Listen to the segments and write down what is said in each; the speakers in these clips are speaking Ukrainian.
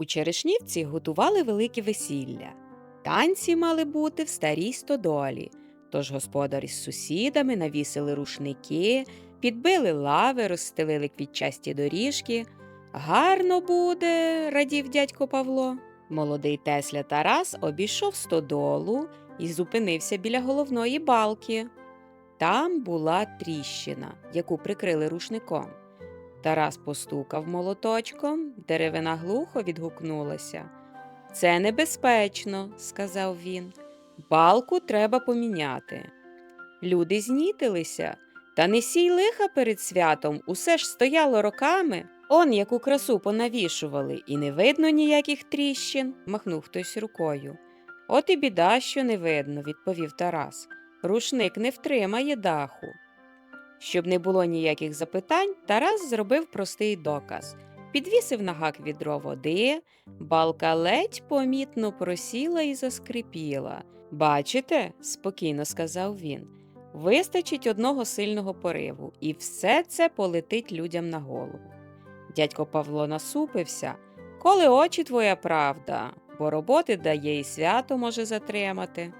У Черешнівці готували велике весілля. Танці мали бути в старій стодолі, тож господар із сусідами навісили рушники, підбили лави, розстелили квітчасті доріжки. Гарно буде, радів дядько Павло. Молодий Тесля Тарас обійшов стодолу і зупинився біля головної балки. Там була тріщина, яку прикрили рушником. Тарас постукав молоточком, деревина глухо відгукнулася. Це небезпечно, сказав він. Балку треба поміняти. Люди знітилися, та не сій лиха перед святом, усе ж стояло роками. Он яку красу понавішували, і не видно ніяких тріщин, махнув хтось рукою. От і біда, що не видно, відповів Тарас. Рушник не втримає даху. Щоб не було ніяких запитань, Тарас зробив простий доказ. Підвісив на гак відро води, балка ледь помітно просіла і заскрипіла. Бачите, спокійно сказав він, вистачить одного сильного пориву, і все це полетить людям на голову. Дядько Павло насупився. Коли очі твоя правда, бо роботи дає і свято може затримати.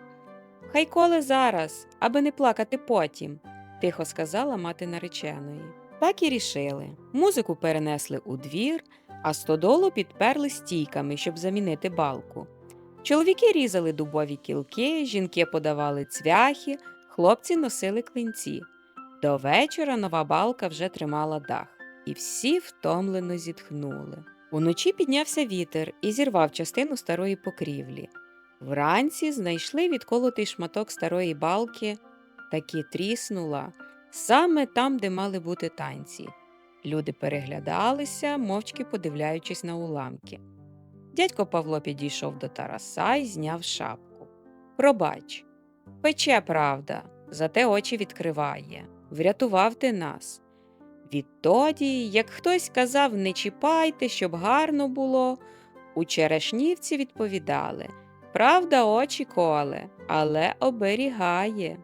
Хай коли зараз, аби не плакати потім, тихо сказала мати нареченої. Так і рішили. Музику перенесли у двір, а стодолу підперли стійками, щоб замінити балку. Чоловіки різали дубові кілки, жінки подавали цвяхи, хлопці носили клинці. До вечора нова балка вже тримала дах, і всі втомлено зітхнули. Уночі піднявся вітер і зірвав частину старої покрівлі. Вранці знайшли відколотий шматок старої балки, таки тріснула саме там, де мали бути танці. Люди переглядалися, мовчки подивляючись на уламки. Дядько Павло підійшов до Тараса і зняв шапку. Пробач, пече правда, зате очі відкриває. Врятував ти нас. Відтоді, як хтось казав, не чіпайте, щоб гарно було, у Черешнівці відповідали Правда, очі коле, але оберігає.